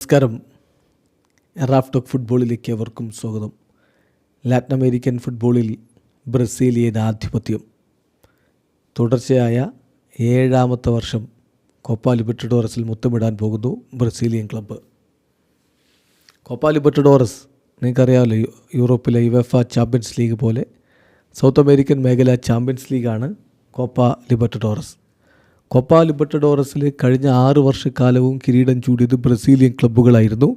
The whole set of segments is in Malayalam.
നമസ്കാരം. റാഫ് ഫുട്ബോളിലേക്ക് അവർക്കും സ്വാഗതം. ലാറ്റിൻ അമേരിക്കൻ ഫുട്ബോളിൽ ബ്രസീലിയൻ ആധിപത്യം. തുടർച്ചയായ ഏഴാമത്തെ വർഷം കോപ്പ മുത്തമിടാൻ പോകുന്നു ബ്രസീലിയൻ ക്ലബ്ബ്. കോപ്പ ലിബർട്ടഡോറസ് നിങ്ങൾക്കറിയാമല്ലോ യൂറോപ്പിലെ യുവഫ ചാമ്പ്യൻസ് ലീഗ് പോലെ സൗത്ത് അമേരിക്കൻ മേഖല ചാമ്പ്യൻസ് ലീഗാണ് കോപ്പ ലിബർട്ടഡോറസ്. കോപ്പ ലിബർട്ടഡോറസിൽ കഴിഞ്ഞ ആറ് വർഷക്കാലവും കിരീടം ചൂടിയത് ബ്രസീലിയൻ ക്ലബ്ബുകളായിരുന്നു.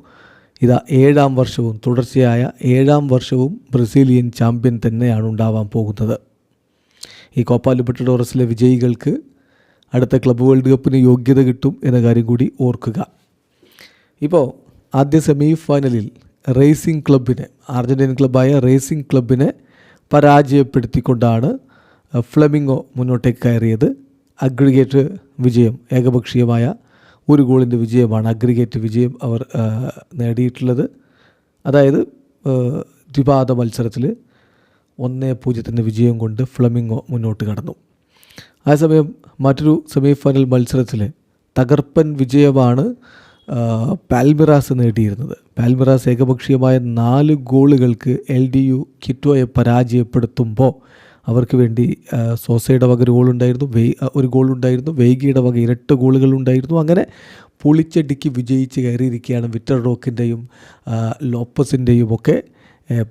ഇതാ ഏഴാം വർഷവും തുടർച്ചയായ ഏഴാം വർഷവും ബ്രസീലിയൻ ചാമ്പ്യൻ തന്നെയാണ് ഉണ്ടാവാൻ പോകുന്നത്. ഈ കോപ്പ ലിബർട്ടഡോറസിലെ വിജയികൾക്ക് അടുത്ത ക്ലബ്ബ് വേൾഡ് കപ്പിന് യോഗ്യത കിട്ടും എന്ന കാര്യം കൂടി ഓർക്കുക. ഇപ്പോൾ ആദ്യ സെമി ഫൈനലിൽ റേസിംഗ് ക്ലബിനെ അർജന്റീൻ ക്ലബ്ബായ റേസിംഗ് ക്ലബിനെ പരാജയപ്പെടുത്തിക്കൊണ്ടാണ് ഫ്ലെമിംഗോ മുന്നോട്ടേക്ക് കയറിയത്. അഗ്രിഗേറ്റ് വിജയം ഏകപക്ഷീയമായ ഒരു ഗോളിന്റെ വിജയമാണ് അഗ്രിഗേറ്റ് വിജയം അവർ നേടിയിട്ടുള്ളത്. അതായത് ദ്വിപാദ മത്സരത്തിൽ ഒന്നേ പൂജ്യത്തിന്റെ വിജയം കൊണ്ട് ഫ്ലമിംഗോ മുന്നോട്ട് കടന്നു. അതേസമയം മറ്റൊരു സെമി ഫൈനൽ മത്സരത്തിൽ തകർപ്പൻ വിജയമാണ് പാൽമിറാസ് നേടിയിരുന്നത്. പാൽമിറാസ് ഏകപക്ഷീയമായ നാല് ഗോളുകൾക്ക് എൽ ഡി യു കിറ്റോയെ പരാജയപ്പെടുത്തുമ്പോൾ അവർക്ക് വേണ്ടി സോസയുടെ വക ഒരു ഗോളുണ്ടായിരുന്നു വെയ് ഒരു ഗോളുണ്ടായിരുന്നു വെയ്ഗിയുടെ വക ഇരട്ട ഗോളുകളുണ്ടായിരുന്നു അങ്ങനെ പൊളിച്ചടിക്ക് വിജയിച്ച് കയറിയിരിക്കുകയാണ് വിറ്റർ റോക്കിന്റെയും ലോപ്പസിന്റെയും ഒക്കെ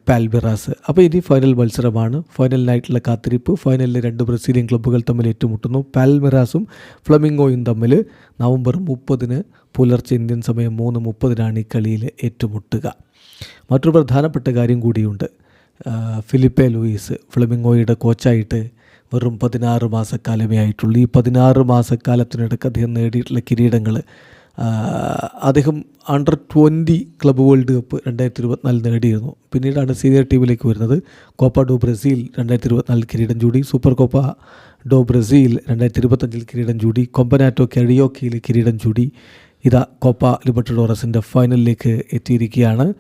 പാൽബിറാസ് അപ്പോൾ ഇനി ഫൈനൽ മത്സരമാണ്. ഫൈനലിനായിട്ടുള്ള കാത്തിരിപ്പ്. ഫൈനലിൽ രണ്ട് ബ്രസീലിയൻ ക്ലബ്ബുകൾ തമ്മിൽ ഏറ്റുമുട്ടുന്നു. പാൽമിറാസും ഫ്ലമിംഗോയും തമ്മിൽ നവംബർ മുപ്പതിന് പുലർച്ചെ ഇന്ത്യൻ സമയം മൂന്ന് മുപ്പതിനാണ് ഈ കളിയിൽ ഏറ്റുമുട്ടുക. മറ്റൊരു പ്രധാനപ്പെട്ട കാര്യം കൂടിയുണ്ട്. ഫിലിപ്പെ ലൂയിസ് ഫ്ലമിംഗോയുടെ കോച്ചായിട്ട് വെറും പതിനാറ് മാസക്കാലമേ ആയിട്ടുള്ളൂ. ഈ പതിനാറ് മാസക്കാലത്തിനിടയ്ക്ക് അദ്ദേഹം നേടിയിട്ടുള്ള കിരീടങ്ങൾ അദ്ദേഹം under twenty club World Cup രണ്ടായിരത്തി ഇരുപത്തിനാലിൽ നേടിയിരുന്നു. പിന്നീടാണ് സീനിയർ ടീമിലേക്ക് വരുന്നത്. കോപ്പ ഡോ ബ്രസീൽ രണ്ടായിരത്തി ഇരുപത്തിനാലിൽ കിരീടം ചൂടി. സൂപ്പർ കോപ്പ ഡോ ബ്രസീൽ രണ്ടായിരത്തി ഇരുപത്തഞ്ചിൽ കിരീടം ചൂടി. കൊമ്പനാറ്റോ കെറിയോക്കിയിൽ കിരീടം ചൂടി. ഇതാ കോപ്പ ലിബർട്ടഡോറസിന്റെ ഫൈനലിലേക്ക് എത്തിയിരിക്കുകയാണ്.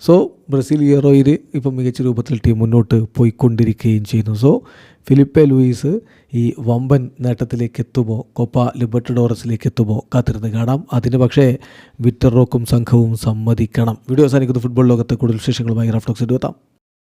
സോ ബ്രസീൽ ഹീറോയിൽ ഇപ്പം മികച്ച രൂപത്തിൽ ടീം മുന്നോട്ട് പോയിക്കൊണ്ടിരിക്കുകയും ചെയ്യുന്നു. സോ ഫിലിപ്പെ ലൂയിസ് ഈ വമ്പൻ നേട്ടത്തിലേക്ക് എത്തുമോ? കോപ്പ ലിബർട്ടഡോറസിലേക്ക് എത്തുമോ? കാത്തിരുന്ന് കാണാം. അതിന് പക്ഷേ വിറ്റർ റോക്കും സംഘവും സമ്മതിക്കണം. വീഡിയോ അവസാനിക്കുന്ന. ഫുട്ബോൾ ലോകത്തെ കൂടുതൽ വിശേഷങ്ങളുമായി റഫ്ലോക്സ് എടുത്താം